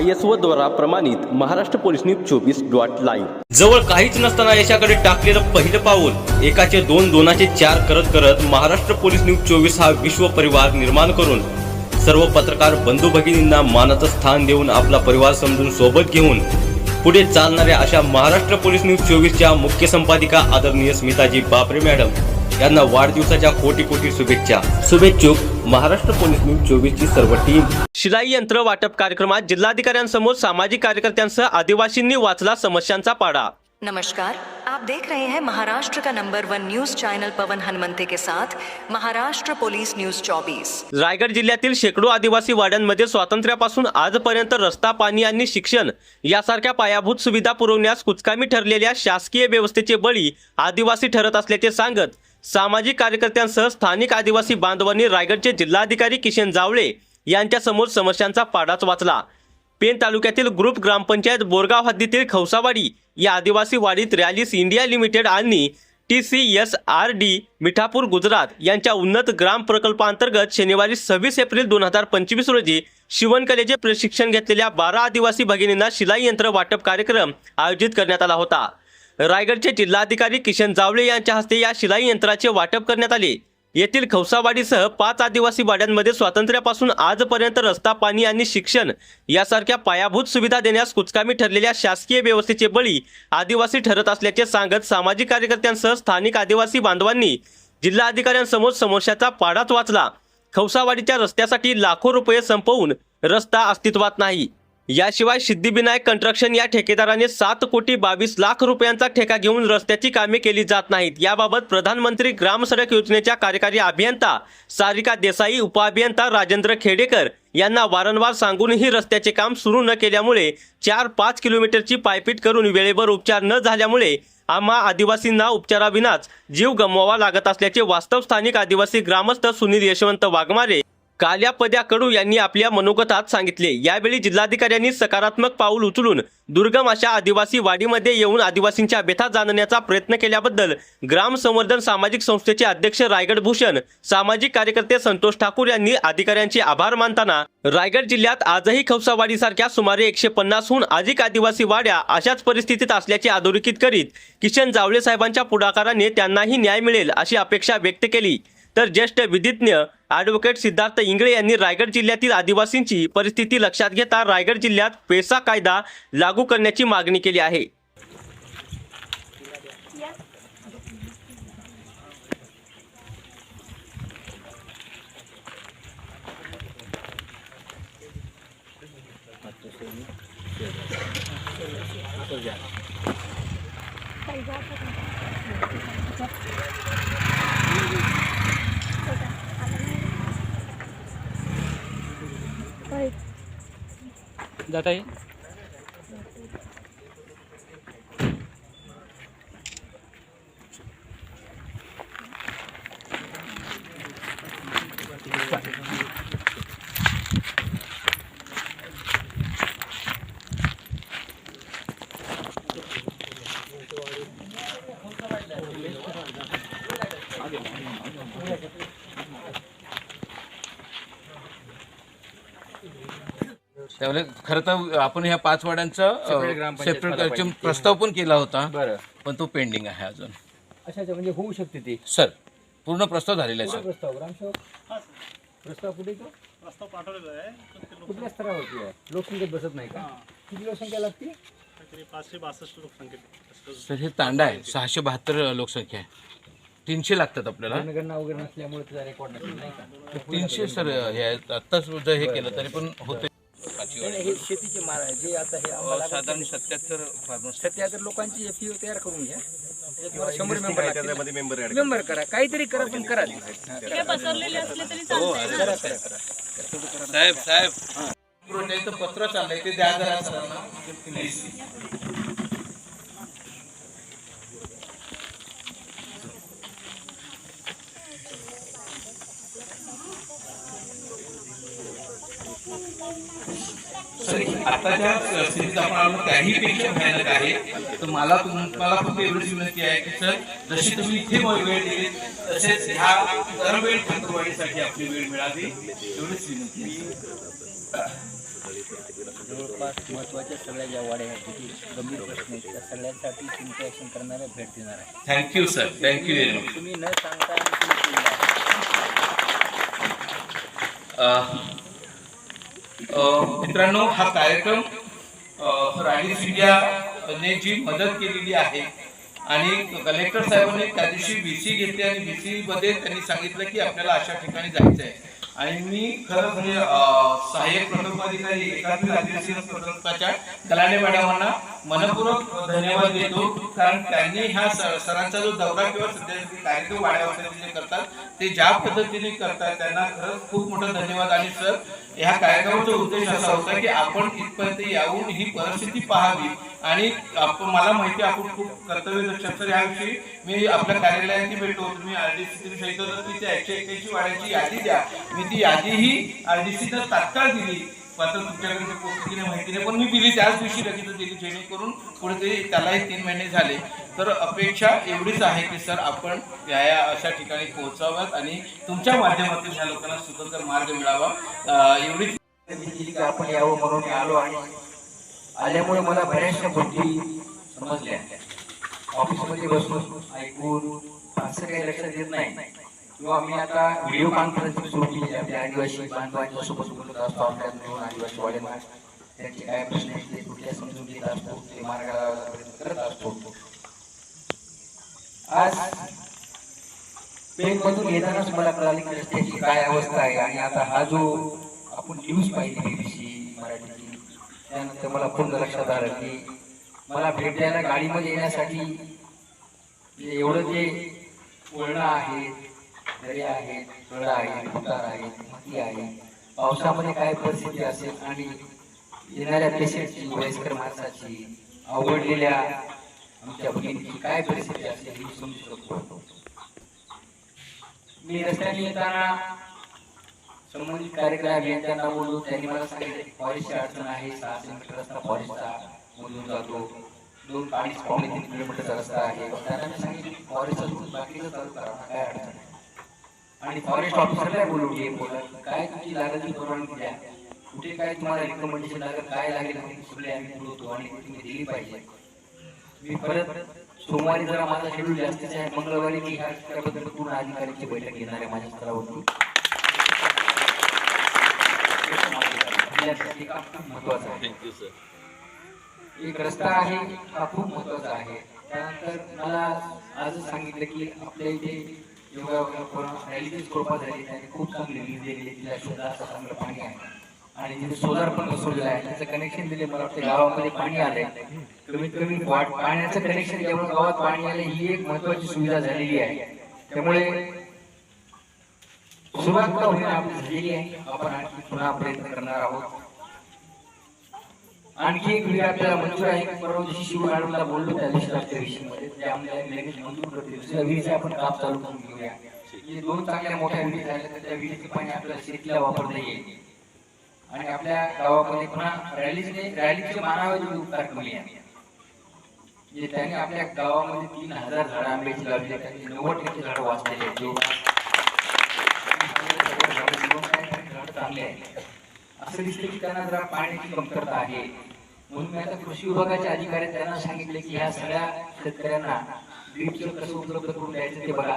I S O द्वारा प्रमाणित Maharashtra police news चोवीस डॉट लाईव्ह. जवळ काहीच नसताना यशाकडे टाकलेलं पहिलं पाऊल एकाचे दोन दोनाचे चार करत करत महाराष्ट्र पोलीस न्यूज चोवीस हा विश्व परिवार निर्माण करून सर्व पत्रकार बंधू भगिनींना मानाचं स्थान देऊन आपला परिवार समजून सोबत घेऊन पुढे चालणाऱ्या अशा महाराष्ट्र पोलीस न्यूज चोवीसच्या मुख्य संपादिका आदरणीय स्मिताजी बापरे मॅडम यांना वाढदिवसाच्या कोटी कोटी शुभेच्छा. शुभेच्छुक. महाराष्ट्र पोलीस न्यूज चोवीसची सर्व टीम. शिलाई यंत्र वाटप कार्यक्रमात जिल्हाधिकाऱ्यांसमोर सामाजिक कार्यकर्त्यांसह आदिवासींनी वाचला समस्यांचा पाडा. नमस्कार. आप देख रहे हैं महाराष्ट्र का number one news channel Pawan Hanumante के साथ महाराष्ट्र पुलिस न्यूज 24 रायगड जिल्ह्यातील शेकडो आदिवासी वाड्यांमध्ये स्वातंत्र्यापासून आजपर्यंत रस्ता पाणी आणि शिक्षण यासारख्या पायाभूत सुविधा पुरवण्यास कुचकामी ठरलेल्या शासकीय व्यवस्थेचे बळी आदिवासी ठरत असल्याचे सांगत सामाजिक कार्यकर्त्यांसह स्थानिक आदिवासी बांधवांनी रायगडचे जिल्हाधिकारी किशन जावळे यांच्यासमोर समस्यांचा पाडाच वाचला. पेन तालुक्यातील ग्रुप ग्रामपंचायत बोरगाव हद्दीतील खवसावाडी या आदिवासी वाडीत रॅलिस इंडिया लिमिटेड आणि T C S R D Mithapur Gujarat यांच्या उन्नत ग्राम प्रकल्पांतर्गत शनिवारी सव्वीस एप्रिल दोन हजार पंचवीस रोजी शिवणकलेचे प्रशिक्षण घेतलेल्या बारा आदिवासी भगिनींना शिलाई यंत्र वाटप कार्यक्रम आयोजित करण्यात आला होता. रायगडचे जिल्हाधिकारी किशन जावळे यांच्या हस्ते या शिलाई यंत्राचे वाटप करण्यात आले. येथील खवसावाडीसह पाच आदिवासी वाड्यांमध्ये स्वातंत्र्यापासून आजपर्यंत रस्ता पाणी आणि शिक्षण यासारख्या पायाभूत सुविधा देण्यास कुचकामी ठरलेल्या शासकीय व्यवस्थेचे बळी आदिवासी ठरत असल्याचे सांगत सामाजिक कार्यकर्त्यांसह स्थानिक आदिवासी बांधवांनी जिल्हाधिकाऱ्यांसमोर समस्याचा पाडाच वाचला. खवसावाडीच्या रस्त्यासाठी लाखो रुपये संपवून रस्ता अस्तित्वात नाही. याशिवाय सिद्धिविनायक कंस्ट्रक्शन या ठेकेदाराने सात कोटी बावीस लाख रुपयांचा ठेका घेऊन रस्त्याची कामे केली जात नाहीत. याबाबत प्रधानमंत्री ग्राम सडक योजनेच्या कार्यकारी अभियंता सारिका देसाई उपअभियंता राजेंद्र खेडेकर यांना वारंवार सांगूनही रस्त्याचे काम सुरू न केल्यामुळे चार पाच किलोमीटरची पायपीट करून वेळेवर उपचार न झाल्यामुळे आम्हा आदिवासींना उपचाराविनाच जीव गमवावा लागत असल्याचे वास्तव स्थानिक आदिवासी ग्रामस्थ सुनील यशवंत वाघमारे काल्या पद्या कडू यांनी आपल्या मनोगतात सांगितले. यावेळी जिल्हाधिकाऱ्यांनी सकारात्मक पाऊल उचलून दुर्गम अशा आदिवासी वाडीमध्ये येऊन आदिवासींच्या व्यथा जाणण्याचा प्रयत्न केल्याबद्दल ग्राम संवर्धन सामाजिक संस्थेचे अध्यक्ष रायगड भूषण सामाजिक कार्यकर्ते संतोष ठाकूर यांनी अधिकाऱ्यांचे आभार मानताना रायगड जिल्ह्यात आजही खवसावाडीसारख्या सुमारे एकशे पन्नासहून अधिक आदिवासी वाड्या अशाच परिस्थितीत असल्याचे अधोरेखित करीत किशन जावळे साहेबांच्या पुढाकाराने त्यांनाही न्याय मिळेल अशी अपेक्षा व्यक्त केली. तर ज्येष्ठ विधिज्ञ ॲडव्होकेट सिद्धार्थ इंगळे यांनी रायगड जिल्ह्यातील आदिवासींची परिस्थिती लक्षात घेता रायगड जिल्ह्यात पेसा कायदा लागू करण्याची मागणी केली आहे. जाता है त्यावेळेस खरं तर आपण ह्या पाच वाड्यांचा सेपरेट प्रस्ताव पण केला होता बरं. पण तो पेंडिंग आहे अजून. अच्छा अच्छा म्हणजे होऊ शकते ती. सर पूर्ण प्रस्ताव झालेला आहे सर. प्रस्ताव. ग्रामसेवक प्रस्ताव कुठे तो? प्रस्ताव पाठवलेला आहे कुठल्या स्तरावरती आहे? लोकसंख्येत बसत नाही का? किती लोकसंख्या लागते सर हे तांडा आहे सहाशे बहात्तर लोकसंख्या आहे. तीनशे लागतात आपल्याला. जनगणना वगैरे नसल्यामुळे त्याचा रेकॉर्ड नाही का? तीनशे सर हे आहेत आत्ताच जर हे केलं तरी पण होते हे शेतीचे माल आहे जे आता हे आम्हाला साधारण सत्याहत्तर फार्मर्स सत्याहत्तर लोकांची एफ तयार करून घ्या. तुम्हाला शंभर मेंबर मेंबर करा. काहीतरी करा पण करा. करा करा करा. साहेब साहेब. इथं पत्र चाललंय ते द्या जरा सरांना. सर आताच्या स्थितीत आपण त्याही पेक्षा भयानक आहे तर मला तुम्हाला खूप एवढीच विनंती आहे की सर जशी तुम्ही इथे वेळ दिली तसेच ह्या दरवेळ ठाकरवाडीसाठी आपली वेळ मिळावी एवढीच विनंती जवळपास महत्त्वाच्या सगळ्या ज्या वाड्या आहेत तिथे गंभीर प्रश्न आहेत त्या सगळ्यांसाठी तुमचं ॲक्शन करणाऱ्या भेट देणार आहे. Thank you sir thank you very much तुम्ही न सांगता आणि तुम्ही केलेलं आहे. अ, अ, मित्रांनो हा कार्यक्रम अ, राणी जी मदत केलेली आहे आणि कलेक्टर साहेबांनी त्या दिवशी बी सी घेतली आणि बी सी मध्ये त्यांनी सांगितलं की आपल्याला अशा ठिकाणी जायचं आहे आणि मी खरं म्हणजे सहाय्यक प्रकल्पाधिकारी एकात्मिक आदिवासी प्रकल्पाच्या गलाणे मॅडमांना मनपूर्वक धन्यवाद देतो. कारण त्यांनी ह्या सरांचा जो दौरा किंवा सध्या कार्यक्रम वाड्यावरती जे करतात ते ज्या पद्धतीने करतात त्यांना खरंच खूप मोठा धन्यवाद. आणि सर ह्या कार्यक्रमाचा उद्देश असा होता की आपण इथपर्यंत येऊन ही परिस्थिती पाहावी. आणि आपण मला माहिती आपण खूप कर्तव्यदक्ष सर याविषयी मी आपल्या कार्यालयात भेटतो तुम्ही आरडीसी सांगितलं होतं. तिथे एकशे एक्क्याऐंशी वाड्याची यादी द्या. मी ती यादीही आरडीसीनं तात्काळ दिली. मात्र तुमच्याकडे पोहोचली नाही माहिती नाही पण मी दिली त्याच दिवशी लगेच दिली जेणेकरून पुढे त्यालाही तीन महिने झाले. तर अपेक्षा एवढीच आहे की सर आपण या या अशा ठिकाणी पोहोचाव्यात आणि तुमच्या माध्यमातून ह्या लोकांना स्वतंत्र मार्ग मिळावा. एवढीच आपण यावं म्हणून आलो आणि आल्यामुळे मला बऱ्याचशा गोष्टी समजल्या. ऑफिसमध्ये बसून ऐकून असं काही लक्षात येत नाही. किंवा आम्ही आता व्हिडिओ कॉन्फरन्सिंग सुरू केली आपल्या आदिवासी बांधवांच्या सोबत बोलत असतो. आपल्या दोन आदिवासी वाड्यांना त्यांचे काय प्रश्न आहेत ते कुठल्या समजून घेत असतो ते मार्गाला प्रयत्न करत असतो. आज पेनमधून येतानाच मला कळाली की रस्त्याची काय अवस्था आहे. आणि आता हा जो आपण न्यूज पाहिली बीबीसी मराठीची त्यानंतर मला पूर्ण लक्षात आलं की मला भेट द्यायला गाडीमध्ये येण्यासाठी एवढं जे वळणं आहेत दर्या आहेत गळा आहेत उतार आहेत माती आहे. पावसामध्ये काय परिस्थिती असेल आणि येणाऱ्या पेशंटची वयस्कर माणसाची आवडलेल्या आमच्या भगिनीची काय परिस्थिती असेल हे समजू शकतो. मी रस्त्याने येताना संबंधित कार्यक्रम अभियंत्यांना बोललो त्यांनी मला सांगितलं की फॉरेस्टची अडचण आहे सहाशे मीटर रस्ता फॉरेस्टचा बोलून जातो. दोन अडीच पावणे तीन किलोमीटरचा रस्ता आहे. त्यांना मी सांगितलं की फॉरेस्टचा बाकीचा बाकीचं चालू करा काय अडचण आहे आणि फॉरेस्ट ऑफिसरला बोलवली बोला काय तुमची लागत ती परवानगी द्या. कुठे काय तुम्हाला रिकमेंडेशन लागत काय लागेल हे सगळे आम्ही बोलवतो आणि तुम्ही दिली पाहिजे. मी परत सोमवारी जरा माझा शेड्यूल जास्तीचा आहे. मंगळवारी मी ह्या त्याबद्दल पूर्ण अधिकाऱ्यांची बैठक घेणार आहे माझ्या स्तरावरती. महत्वाचं आहे. एक रस्ता आहे हा खूप महत्त्वाचा आहे. त्यानंतर मला आजच सांगितलं की आपल्या इथे योगा रॅलीची स्वरूपात झाली त्याने खूप चांगली वीज दिलेली तिला शुद्ध असं चांगलं पाणी आहे. आणि तिथे सोलार पण बसवलेलं आहे. त्याचं कनेक्शन दिले मला वाटतं गावामध्ये पाणी आलंय. कमीत कमी पाण्याचं कनेक्शन जेव्हा गावात पाणी आलं ही एक महत्वाची सुविधा झालेली आहे. त्यामुळे सुरुवात का होईना आपली झालेली आहे. आपण आणखी पुन्हा प्रयत्न करणार आहोत. आणखी एक वेळ आपल्याला मंजूर आहे. परवा दिवशी शिव मॅडमला बोललो त्या दिवशी त्या विषयीमध्ये. ते आम्हाला लगेच मंजूर करतील दुसऱ्या विहिरीचे आपण काम चालू करून घेऊया. हे दोन चांगल्या मोठ्या विहिरी झाल्या. तर त्या विहिरीचे पाणी आपल्या शेतीला वापरता येईल. आणि आपल्या गावामध्ये पुन्हा रॅलीचे रॅलीचे मानावे उपकार कमी आहे म्हणजे त्यांनी आपल्या गावामध्ये तीन हजार झाडं आंब्याची लावली त्यांनी नव्वद टक्के झाडं वाचलेली आहेत. जो चांगले आहे असं दिसतं की त्यांना जरा पाण्याची कमतरता आहे. म्हणून मी आता कृषी विभागाच्या अधिकारी त्यांना सांगितले की ह्या सगळ्या शेतकऱ्यांना ड्रीपचं कसं उपलब्ध करून द्यायचं ते बघा.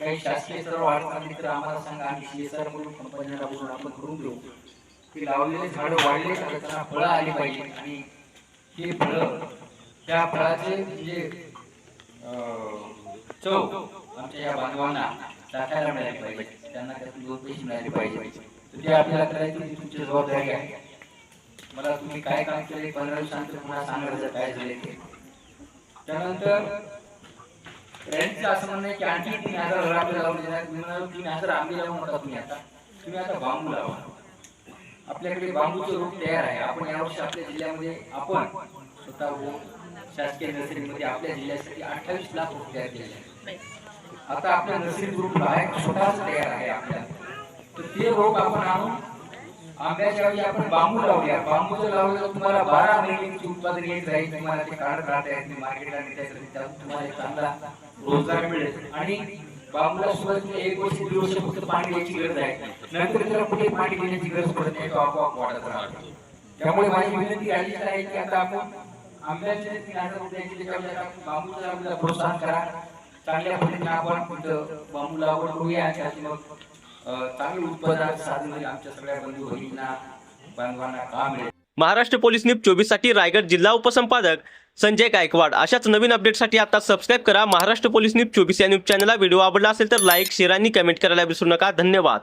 काही शासकीय वाढत तर आम्हाला सांगा आणि सीएसआर म्हणून कंपन्यांना बोलून आपण करून देऊ. की लावलेले झाडं वाढले तर त्यांना फळं आली पाहिजे. आणि हे फळं त्या फळाचे म्हणजे अं, चव आमच्या या बांधवांना टाकायला मिळाली पाहिजे. त्यांना त्यातून दोन पैसे मिळाले पाहिजे. तर ते आपल्याला करायची तुमची जबाबदारी आहे. मला तुम्ही काय काम केले पंधरा दिवसांचं पुन्हा सांगायचं काय झाले ते. त्यानंतर रॅलीचं असं म्हणणं की आणखी तीन हजार झाडं लावून देणार. मी म्हणालो तीन हजार आंबे लावून नका तुम्ही आता. तुम्ही आता बांबू लावा. आपल्याकडे बांबूचं रोप तयार आहे. आपण यावर्षी आपल्या जिल्ह्यामध्ये आपण स्वतः शासकीय नर्सरीमध्ये आपल्या जिल्ह्यासाठी अठ्ठावीस लाख रोप तयार केले आहेत. आता आपल्या नर्सरी ग्रुप आहे स्वतःच तयार आहे आपल्या. तर ते रोप आपण आणून आंब्याच्या ऐवजी आपण बांबू लावूया. बांबूचं लावलं तर तुम्हाला बारा महिन्याची उत्पादन येत राहील तुम्हाला ते कार्ड राहता येत नाही. मार्केटला नेता येत नाही. त्यातून तुम्हाला एक चांगला रोजगार मिळेल. आणि बांबूला सुरुवात एक वर्ष दीड वर्ष फक्त पाणी द्यायची गरज आहे. नंतर त्याला कुठे पाणी देण्याची गरज पडत नाही तो आपोआप वाढत राहतो. त्यामुळे माझी विनंती राहिलीच आहे की आता आपण आंब्याचे तीन हजार रुपयाचे त्याच्यामध्ये आता बांबूला आपल्याला प्रोत्साहन करा. चांगल्या पद्धतीने आपण इथं बांबू लागवड करूया. आणि त्याची मग चांगलं उत्पादन साधन आमच्या सगळ्या बंधू भगिनींना बांधवांना काम मिळेल महाराष्ट्र पोलीस न्यूज चोवीससाठी रायगड जिल्हा उपसंपादक संजय गायकवाड. अशाच नवीन अपडेटसाठी आता सबस्क्राईब करा महाराष्ट्र पोलीस न्यूज चोवीस या न्यूज चॅनलला व्हिडिओ आवडला असेल तर लाईक शेअर आणि कमेंट करायला विसरू नका. धन्यवाद.